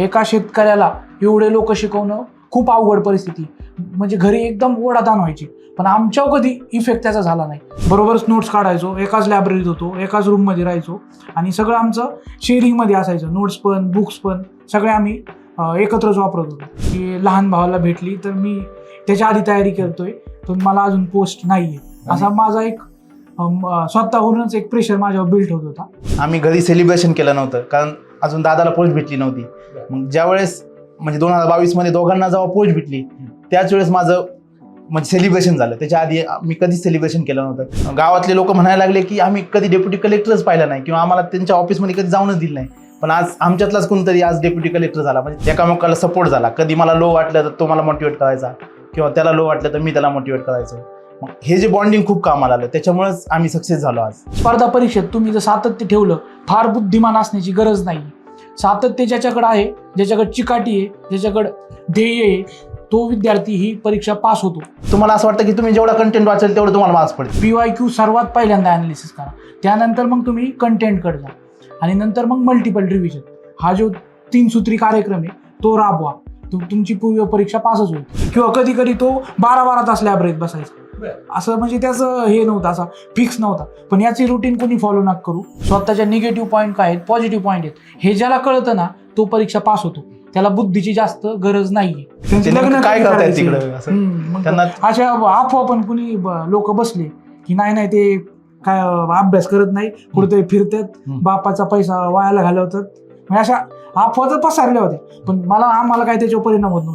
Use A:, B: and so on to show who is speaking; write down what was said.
A: एका शेतकऱ्याला एवढे लोक शिकवणं खूप अवघड परिस्थिती. म्हणजे घरी एकदम ओढाताण व्हायची. पण आमच्यावर कधी इफेक्ट त्याचा झाला नाही. बरोबरच नोट्स काढायचो एकाच लायब्ररीत होतो एकाच रूममध्ये राहायचो. आणि सगळं आमचं शेअरिंगमध्ये असायचं. नोट्स पण बुक्स पण सगळे आम्ही एकत्रच वापरत होतो. की लहान भावाला भेटली तर मी त्याच्या आधी तयारी करतोय पण मला अजून पोस्ट नाही आहे असा माझा एक स्वतःहूनच एक प्रेशर माझ्यावर बिल्ट होत होता.
B: आम्ही घरी सेलिब्रेशन केलं नव्हतं. कारण अजून दादाला पोस्ट भेटली नव्हती. मग ज्यावेळेस म्हणजे दोन हजार बावीसमध्ये दोघांना जेव्हा पोस्ट भेटली त्याच वेळेस माझं म्हणजे सेलिब्रेशन झालं. त्याच्या आधी मी कधीच सेलिब्रेशन केलं नव्हतं. गावातले लोक म्हणायला लागले की आम्ही कधी डेप्युटी कलेक्टरच पाहिला नाही किंवा आम्हाला त्यांच्या ऑफिसमध्ये कधी जाऊनच दिलं नाही. पण आज आमच्यातलाच कोणतरी आज डेप्युटी कलेक्टर झाला. म्हणजे एकामेकाला सपोर्ट झाला. कधी मला लो वाटलं तर तो मला मोटिवेट करायचा किंवा त्याला लो वाटलं तर मी त्याला मोटिवेट करायचो. मग हे जे बॉन्डिंग खूप कामाला आलं त्याच्यामुळेच आम्ही सक्सेस झालो आज.
A: स्पर्धा परीक्षेत तुम्ही जर सातत्य ठेवलं फार बुद्धिमान असण्याची गरज नाही. सातत्य ज्याच्याकडे आहे ज्याच्याकडे चिकाटी आहे ज्याच्याकडे ध्येय आहे तो विद्यार्थी ही परीक्षा पास होतो.
B: तुम्हाला असं वाटतं की तुम्ही जेवढा कंटेंट वाचेल तेवढं तुम्हाला मार्क्स पडतील.
A: पी वाय क्यू सर्वात पहिल्यांदा अनालिसिस करा. त्यानंतर मग तुम्ही कंटेंटकडे जा. आणि नंतर मग मल्टिपल रिव्हिजन हा जो तीन सूत्री कार्यक्रम आहे तो राबवा. तुमची पूर्व परीक्षा पासच होईल. किंवा कधी कधी तो बारा बारा तास लायब्ररीत बसायचा. असं म्हणजे त्याचं हे नव्हतं असा फिक्स नव्हता. पण याची रुटीन कोणी फॉलो नका करू. स्वतःच्या निगेटिव्ह पॉईंट काय आहेत पॉझिटिव्ह पॉईंट आहेत. हे ज्याला कळतं ना तो परीक्षा पास होतो. त्याला बुद्धीची जास्त गरज नाहीये. त्यांचे लग्न
B: काय
A: अशा अफवा पण कुणी लोक बसले की नाही नाही ते काय अभ्यास करत नाही कुठेतरी फिरतात. बापाचा पैसा वायाला घालवतात. म्हणजे अशा अफवा तर पसरल्या होत्या. पण मला आम्हाला काय त्याच्यावर परिणाम होत नव्हता.